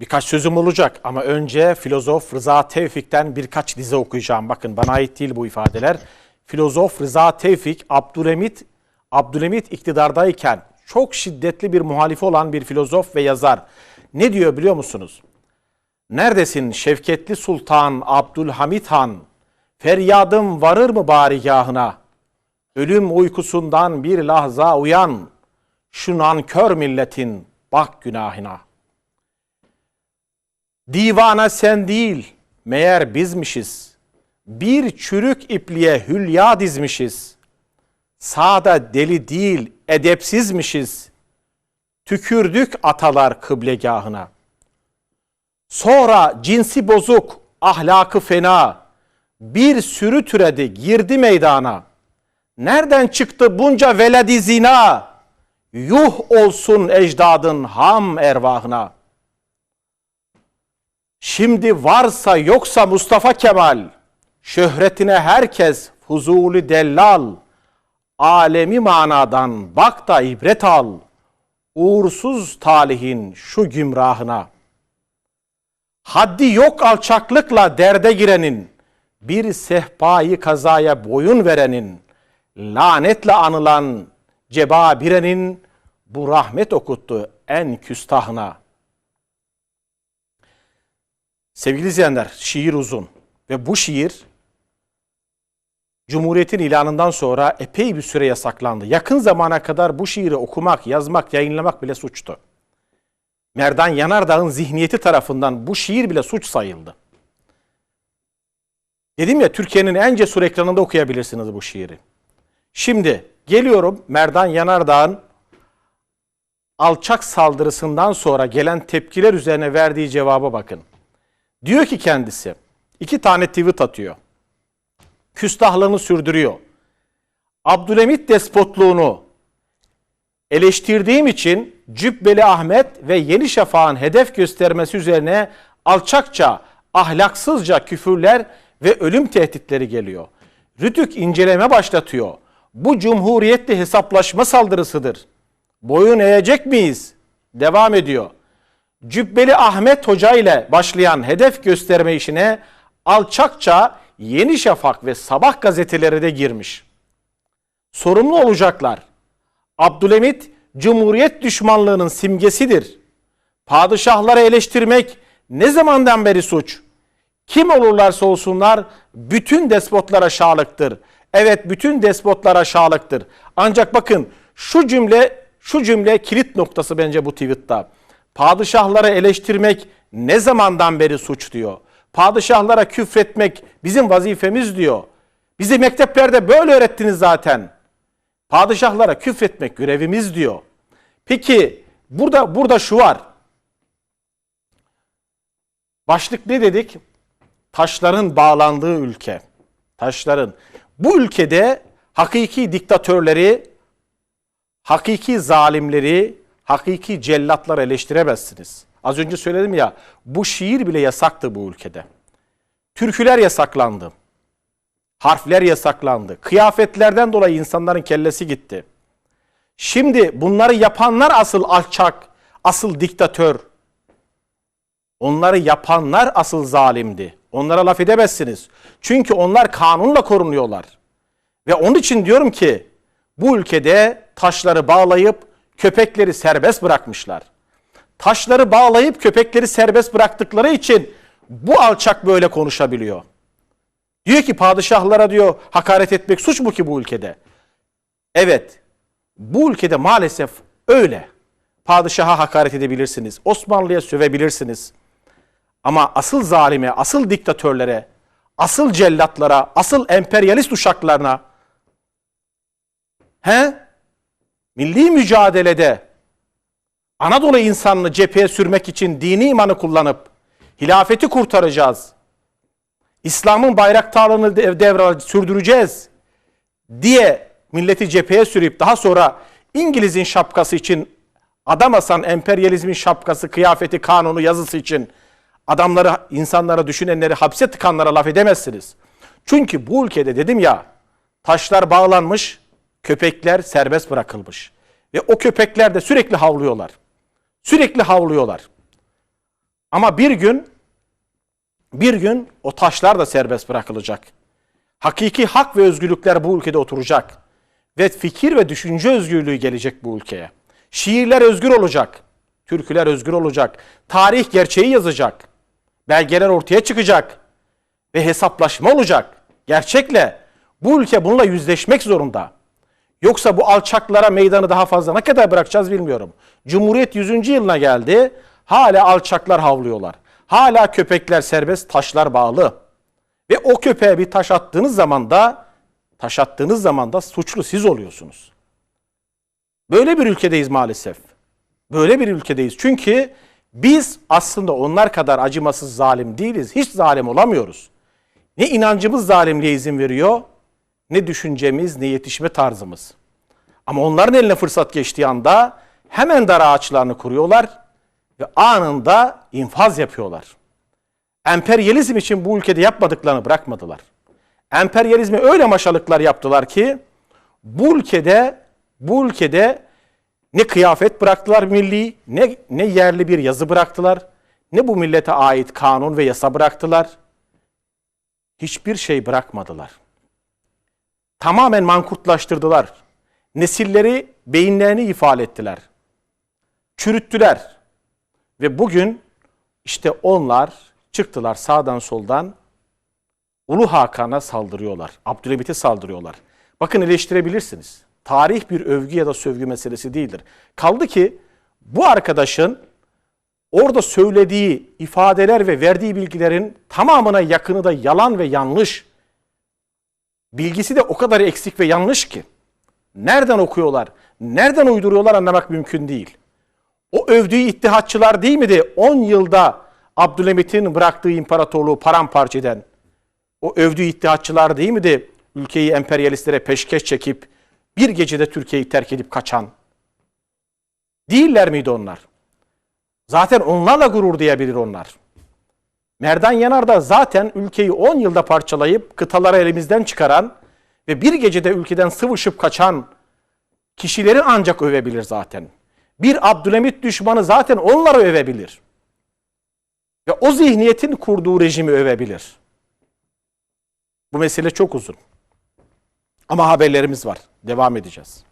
Birkaç sözüm olacak ama önce filozof Rıza Tevfik'ten birkaç dize okuyacağım. Bakın bana ait değil bu ifadeler. Filozof Rıza Tevfik, Abdülhamit, Abdülhamit iktidardayken çok şiddetli bir muhalifi olan bir filozof ve yazar. Ne diyor biliyor musunuz? Neredesin Şevketli Sultan Abdülhamit Han? Feryadım varır mı barigahına? Ölüm uykusundan bir lahza uyan. Şu nankör milletin bak günahına. Divana sen değil, meğer bizmişiz. Bir çürük ipliğe hülya dizmişiz. Sağda deli değil, edepsizmişiz. Tükürdük atalar kıblegahına. Sonra cinsi bozuk, ahlakı fena. Bir sürü türedi, girdi meydana. Nereden çıktı bunca veledi zina? Yuh olsun ecdadın ham ervahına.'' Şimdi varsa yoksa Mustafa Kemal, şöhretine herkes fuzuli dellal, alemi manadan bak da ibret al, uğursuz talihin şu gümrahına. Haddi yok alçaklıkla derde girenin, bir sehpayı kazaya boyun verenin, lanetle anılan cebabirenin, bu rahmet okuttu en küstahına.'' Sevgili izleyenler, şiir uzun ve bu şiir Cumhuriyet'in ilanından sonra epey bir süre yasaklandı. Yakın zamana kadar bu şiiri okumak, yazmak, yayınlamak bile suçtu. Merdan Yanardağ'ın zihniyeti tarafından bu şiir bile suç sayıldı. Dedim ya Türkiye'nin en cesur ekranında okuyabilirsiniz bu şiiri. Şimdi geliyorum Merdan Yanardağ'ın alçak saldırısından sonra gelen tepkiler üzerine verdiği cevaba bakın. Diyor ki kendisi, iki tane tweet atıyor. Küstahlığını sürdürüyor. Abdülhamit despotluğunu eleştirdiğim için Cübbeli Ahmet ve Yeni Şafak'ın hedef göstermesi üzerine alçakça, ahlaksızca küfürler ve ölüm tehditleri geliyor. Rütük inceleme başlatıyor. Bu cumhuriyetle hesaplaşma saldırısıdır. Boyun eğecek miyiz? Devam ediyor. Cübbeli Ahmet Hoca ile başlayan hedef gösterme işine alçakça Yeni Şafak ve Sabah gazeteleri de girmiş. Sorumlu olacaklar. Abdülhamit Cumhuriyet düşmanlığının simgesidir. Padişahları eleştirmek ne zamandan beri suç? Kim olurlarsa olsunlar bütün despotlar aşağılıktır. Evet bütün despotlar aşağılıktır. Ancak bakın şu cümle şu cümle kilit noktası bence bu tweette. Padişahları eleştirmek ne zamandan beri suç diyor. Padişahlara küfretmek bizim vazifemiz diyor. Bizi mekteplerde böyle öğrettiniz zaten. Padişahlara küfretmek görevimiz diyor. Peki burada burada şu var. Başlık ne dedik? Taşların bağlandığı ülke. Taşların. Bu ülkede hakiki diktatörleri, hakiki zalimleri, hakiki cellatlar eleştiremezsiniz. Az önce söyledim ya bu şiir bile yasaktı bu ülkede. Türküler yasaklandı. Harfler yasaklandı. Kıyafetlerden dolayı insanların kellesi gitti. Şimdi bunları yapanlar asıl alçak, asıl diktatör. Onları yapanlar asıl zalimdi. Onlara laf edemezsiniz. Çünkü onlar kanunla korunuyorlar. Ve onun için diyorum ki bu ülkede taşları bağlayıp köpekleri serbest bırakmışlar. Taşları bağlayıp köpekleri serbest bıraktıkları için bu alçak böyle konuşabiliyor. Diyor ki padişahlara diyor hakaret etmek suç mu ki bu ülkede? Evet. Bu ülkede maalesef öyle. Padişaha hakaret edebilirsiniz. Osmanlı'ya sövebilirsiniz. Ama asıl zalime, asıl diktatörlere, asıl cellatlara, asıl emperyalist uşaklarına he? Milli mücadelede Anadolu insanını cepheye sürmek için dini imanı kullanıp hilafeti kurtaracağız. İslam'ın bayraktarlığını devre sürdüreceğiz diye milleti cepheye sürüp daha sonra İngiliz'in şapkası için adam asan emperyalizmin şapkası, kıyafeti, kanunu, yazısı için adamları, insanlara, düşünenleri hapse tıkanlara laf edemezsiniz. Çünkü bu ülkede dedim ya taşlar bağlanmış, köpekler serbest bırakılmış. Ve o köpekler de sürekli havlıyorlar. Sürekli havlıyorlar. Ama bir gün bir gün o taşlar da serbest bırakılacak. Hakiki hak ve özgürlükler bu ülkede oturacak. Ve fikir ve düşünce özgürlüğü gelecek bu ülkeye. Şiirler özgür olacak. Türküler özgür olacak. Tarih gerçeği yazacak. Belgeler ortaya çıkacak. Ve hesaplaşma olacak. Gerçekle. Bu ülke bununla yüzleşmek zorunda. Yoksa bu alçaklara meydanı daha fazla ne kadar bırakacağız bilmiyorum. Cumhuriyet 100. yılına geldi. Hala alçaklar havlıyorlar. Hala köpekler serbest, taşlar bağlı. Ve o köpeğe bir taş attığınız zaman da taş attığınız zaman da suçlu siz oluyorsunuz. Böyle bir ülkedeyiz maalesef. Böyle bir ülkedeyiz. Çünkü biz aslında onlar kadar acımasız zalim değiliz. Hiç zalim olamıyoruz. Ne inancımız zalimliğe izin veriyor, ne düşüncemiz, ne yetişme tarzımız. Ama onların eline fırsat geçtiği anda hemen dar ağaçlarını kuruyorlar ve anında infaz yapıyorlar. Emperyalizm için bu ülkede yapmadıklarını bırakmadılar. Emperyalizme öyle maşalıklar yaptılar ki bu ülkede bu ülkede ne kıyafet bıraktılar milli, ne, ne yerli bir yazı bıraktılar, ne bu millete ait kanun ve yasa bıraktılar. Hiçbir şey bırakmadılar. Tamamen mankurtlaştırdılar. Nesilleri, beyinlerini ifade ettiler. Çürüttüler. Ve bugün işte onlar çıktılar sağdan soldan Ulu Hakan'a saldırıyorlar. Abdülhamit'e saldırıyorlar. Bakın eleştirebilirsiniz. Tarih bir övgü ya da sövgü meselesi değildir. Kaldı ki bu arkadaşın orada söylediği ifadeler ve verdiği bilgilerin tamamına yakını da yalan ve yanlış. Bilgisi de o kadar eksik ve yanlış ki. Nereden okuyorlar, nereden uyduruyorlar anlamak mümkün değil. O övdüğü ittihatçılar değil miydi 10 yılda Abdülhamit'in bıraktığı imparatorluğu paramparça eden? O övdüğü ittihatçılar değil miydi ülkeyi emperyalistlere peşkeş çekip bir gecede Türkiye'yi terk edip kaçan? Değiller miydi onlar? Zaten onlarla gurur diyebilir onlar. Merdan Yanar da zaten ülkeyi 10 yılda parçalayıp kıtaları elimizden çıkaran ve bir gecede ülkeden sıvışıp kaçan kişileri ancak övebilir zaten. Bir Abdülhamit düşmanı zaten onları övebilir. Ve o zihniyetin kurduğu rejimi övebilir. Bu mesele çok uzun. Ama haberlerimiz var. Devam edeceğiz.